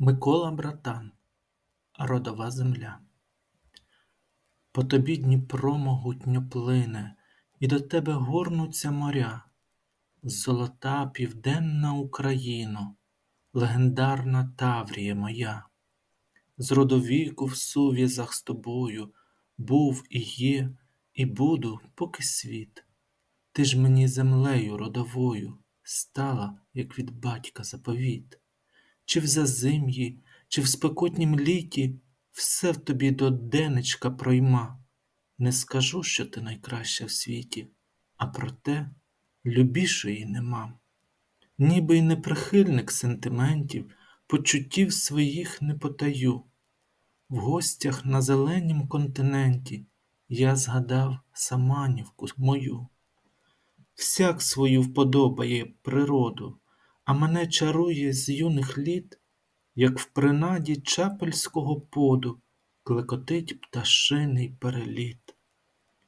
Микола Братан, родова земля. По тобі Дніпро могутньо плине, і до тебе горнуться моря. Золота південна Україно, легендарна Таврія моя. З родовіку в сув'язах з тобою був і є, і буду, поки світ. Ти ж мені землею родовою стала, як від батька заповіт. Чи в зазим'ї, чи в спекотнім літі все в тобі до денечка пройма. Не скажу, що ти найкраща в світі, а проте любішої нема. Ніби й не прихильник сентиментів, почуттів своїх не потаю. В гостях на зеленім континенті я згадав Саманівку мою. Всяк свою вподобає природу, а мене чарує з юних літ, як в принаді чапельського поду клекотить пташиний переліт,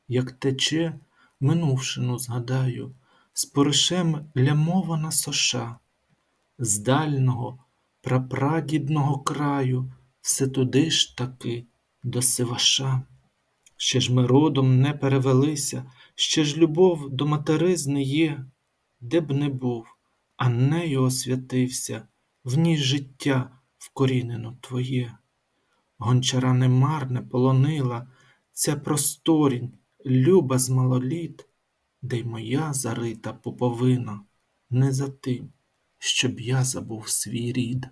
як тече, минувшину згадаю, з поришем лямована соша, з дального прапрадідного краю все туди ж таки до Сиваша. Ще ж ми родом не перевелися, ще ж любов до материзни є, де б не був, а нею освятився, в ній життя вкорінено твоє. Гончара немарне полонила ця просторінь, люба з малоліт, де й моя зарита поповина не за тим, щоб я забув свій рід.